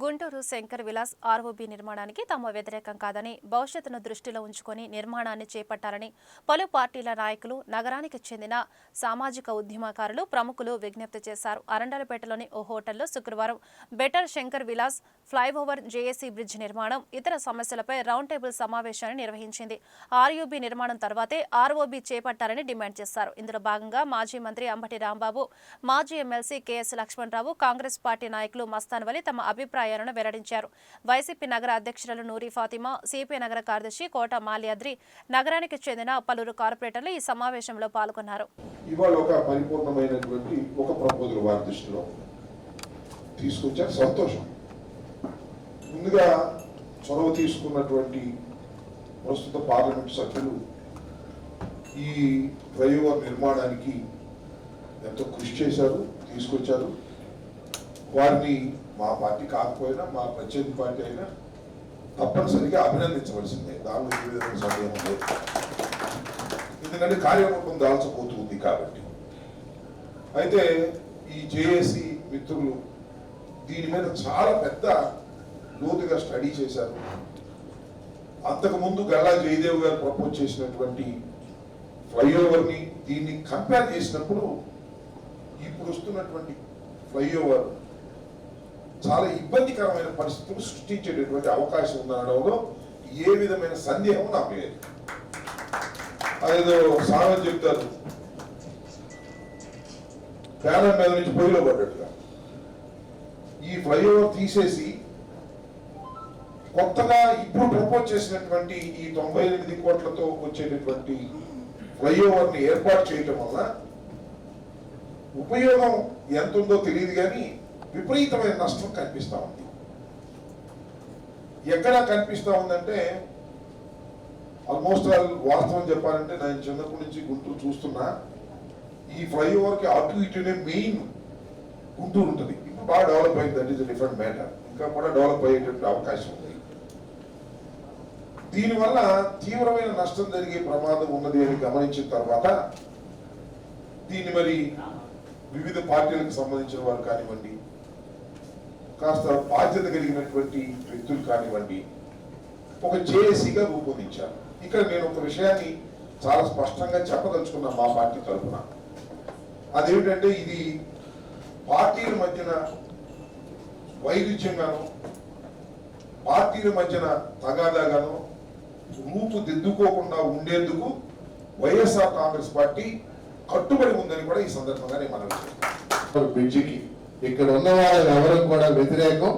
Guntur Shankar Vilas ROB నిర్మాణానికి తమ వ్యతిరేకం కాదని భవిష్యత్తును దృష్టిలో ఉంచుకొని నిర్మాణాన్ని చేపట్టాలని పలు పార్టీల నాయకులు నగరానికి చెందిన సామాజిక ఉద్యమకారులు ప్రముఖులు విజ్ఞప్తి చేశారు. అరండలపేటలోని ఓ హోటల్లో శుక్రవారం better Shankar Vilas flyover JAC bridge నిర్మాణం ఇతర సమస్యలపై రౌండ్ టేబుల్ సమావేశాన్ని నిర్వహించింది. ఆర్యూబీ నిర్మాణం తర్వాతే ఆర్ఓబీ చేపట్టాలని డిమాండ్ చేశారు. ఇందులో భాగంగా మాజీ మంత్రి అంబటి రాంబాబు మాజీ MLC KS Lakshmanarao Congress party నాయకులు మస్తాన్ వలి తమ అభిప్రాయం అభిప్రాయాలను వెల్లడించారు. వైసీపీ నగర అధ్యక్షురాలు నూరి ఫాతిమా సిపిఐ నగర కార్యదర్శి కోట మాల్యాద్రి నగరానికి చెందిన పలువురు కార్పొరేటర్లు ఈ సమావేశంలో పాల్గొన్నారు. ఇవాళ ఒక పరిపూర్ణమైనటువంటి ఒక ప్రపోజల్ వారి దృష్టిలో తీసుకొచ్చారు. సంతోషం. ముందుగా చొరవ తీసుకున్నటువంటి ప్రస్తుత పార్లమెంట్ సభ్యులు ఈ ఫ్లైఓవర్ నిర్మాణానికి ఎంతో కృషి చేశారు తీసుకొచ్చారు. వారిని మా పార్టీ కాకపోయినా మా ప్రత్యేక పార్టీ అయినా తప్పనిసరిగా అభినందించవలసిందే. దానిలో ఏ విధమైన సందేహం లేదు. ఎందుకంటే కార్యరూపం దాల్చబోతుంది కాబట్టి. అయితే ఈ జేఏసీ మిత్రులు దీని మీద చాలా పెద్ద లోతుగా స్టడీ చేశారు. అంతకుముందు గల్లా జయదేవ్ గారు ప్రపోజ్ చేసినటువంటి ఫ్లైఓవర్ని దీన్ని కంపేర్ చేసినప్పుడు ఇప్పుడు వస్తున్నటువంటి ఫ్లైఓవర్ చాలా ఇబ్బందికరమైన పరిస్థితులు సృష్టించేటటువంటి అవకాశం ఉందనడంలో ఏ విధమైన సందేహం నాకు లేదు. అదేదో సామెత చెప్తారు. పేనం మీద నుంచి పొయ్యిలో పడ్డట్టుగా. ఈ ఫ్లైఓవర్ తీసేసి కొత్తగా ఇప్పుడు ప్రపోజ్ చేసినటువంటి ఈ తొంభై ఎనిమిది కోట్లతో వచ్చేటటువంటి ఫ్లైఓవర్ని ఏర్పాటు చేయటం వల్ల ఉపయోగం ఎంత ఉందో తెలియదు కానీ విపరీతమైన నష్టం కనిపిస్తా ఉంది. ఎక్కడ కనిపిస్తా ఉందంటే ఆల్మోస్ట్ ఆల్ వాస్తవం చెప్పాలంటే నేను చిన్నప్పటి నుంచి గుంటూరు చూస్తున్నా ఈ ఫ్లైఓవర్కి అటు ఇటునే మెయిన్ గుంటూరు ఉంటుంది. ఇప్పుడు బాగా డెవలప్ అయింది. దట్ ఈస్ డిఫరెంట్ మ్యాటర్ ఇంకా కూడా డెవలప్ అయ్యేటువంటి అవకాశం ఉంది. దీనివల్ల తీవ్రమైన నష్టం జరిగే ప్రమాదం ఉన్నది అని గమనించిన తర్వాత దీన్ని మరి వివిధ పార్టీలకు సంబంధించిన వారు కానివ్వండి కాస్త బాధ్యత కలిగినటువంటి వ్యక్తులు కానివ్వండి ఒక జేఏసీగా రూపొందించారు. ఇక్కడ నేను ఒక విషయాన్ని చాలా స్పష్టంగా చెప్పదలుచుకున్నా మా పార్టీ తరఫున. అదేమిటంటే ఇది పార్టీల మధ్యన వైరుధ్యంగాను పార్టీల మధ్యన తగాదాగాను రూపుదిద్దుకోకుండా ఉండేందుకు వైఎస్ఆర్ కాంగ్రెస్ పార్టీ కట్టుబడి ఉందని కూడా ఈ సందర్భంగా నేను మనం బ్రిడ్జికి ఇక్కడ ఉన్న వాళ్ళు ఎవరు కూడా వ్యతిరేకం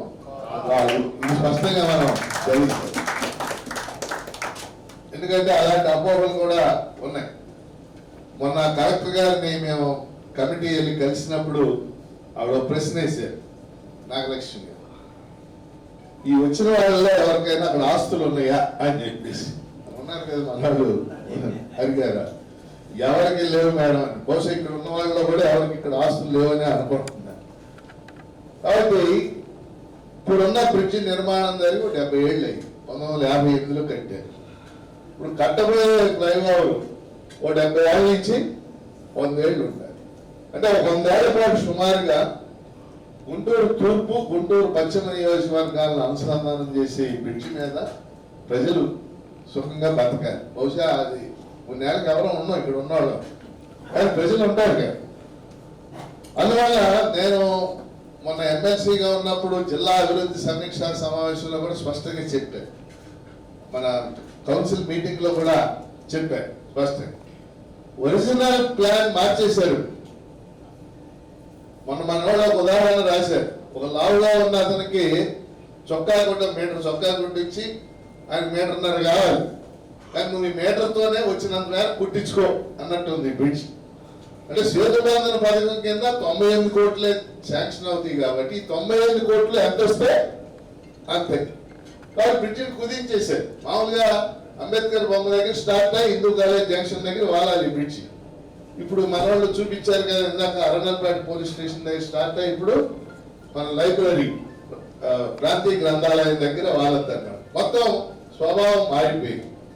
కాదు. ఇది స్పష్టంగా మనం గ్రహిస్తాం. ఎందుకంటే అలాంటి అపోహలు కూడా ఉన్నాయి. మొన్న కలెక్టర్ గారిని మేము కమిటీ వెళ్ళి కలిసినప్పుడు ఆవిడ ప్రశ్న వేసారు నాగలక్ష్మి గారు. ఈ వచ్చిన వాళ్ళలో ఎవరికైనా అక్కడ ఆస్తులు ఉన్నాయా అని చెప్పేసి. ఉన్నారు కదా మనవాళ్ళు. అడిగారా. ఎవరికి లేవు మేడం బహుశా ఇక్కడ ఉన్న వాళ్ళలో కూడా ఎవరికి ఇక్కడ ఆస్తులు లేవని అనుకుంటున్నారు. కాబట్టి ఇప్పుడున్న బ్రిడ్జి నిర్మాణం జరిగి ఒక డెబ్బై ఏళ్ళు అయ్యి పంతొమ్మిది వందల యాభై ఎనిమిదిలో కట్టారు. ఇప్పుడు కట్టబోయే ఫ్లైఓవర్ ఓ డెబ్బై ఏళ్ళ నుంచి వందేళ్ళు ఉండాలి. అంటే ఒక వందేళ్ళ పాటు సుమారుగా గుంటూరు తూర్పు గుంటూరు పశ్చిమ నియోజకవర్గాలను అనుసంధానం చేసే ఈ బ్రిడ్జ్ మీద ప్రజలు సుఖంగా బతకాలి. బహుశా అది కొన్ని నెలలకు ఎవరో ఉన్నాం ఇక్కడ ఉన్నవాళ్ళు. కానీ ప్రజలు ఉంటారు కదా. అందువల్ల నేను మన ఎమ్మెల్సీగా ఉన్నప్పుడు జిల్లా అభివృద్ధి సమీక్షా సమావేశంలో కూడా స్పష్టంగా చెప్పా మన కౌన్సిల్ మీటింగ్లో కూడా చెప్పా స్పష్టంగా. ఒరిజినల్ ప్లాన్ మార్చేశారు. మొన్న మన వాళ్ళు ఒక ఉదాహరణ రాశారు. ఒక లావుగా ఉన్న అతనికి చొక్కా గుడ్డ మీటర్ చొక్కా గుడ్డ ఇచ్చి ఆయన మీటర్న్నర కావాలి. కానీ నువ్వు ఈ మీటర్తోనే వచ్చినంత మేర కుట్టించుకో అన్నట్టు ఉంది బ్రిడ్జ్ అంటే సేతుబంధన పథకం కింద తొంభై ఎనిమిది కోట్లే శాంక్షన్ అవుతాయి కాబట్టి తొంభై ఎనిమిది కోట్లు ఎంత వస్తే అంతే. కాబట్టి బ్రిడ్జిని కుదించేశారు. మామూలుగా అంబేద్కర్ బొమ్మ దగ్గర స్టార్ట్ అయ్యి హిందూ కాలేజ్ జంక్షన్ దగ్గర వాలాలి బ్రిడ్జ్. బ్రిడ్జి ఇప్పుడు మన వాళ్ళు చూపించారు కదా ఇందాక అరణల్పేట పోలీస్ స్టేషన్ దగ్గర స్టార్ట్ అయ్యి ఇప్పుడు మన లైబ్రరీ ప్రాంతీయ గ్రంథాలయం దగ్గర వాళ్ళద్దన్నారు మొత్తం స్వభావం మారిపోయింది.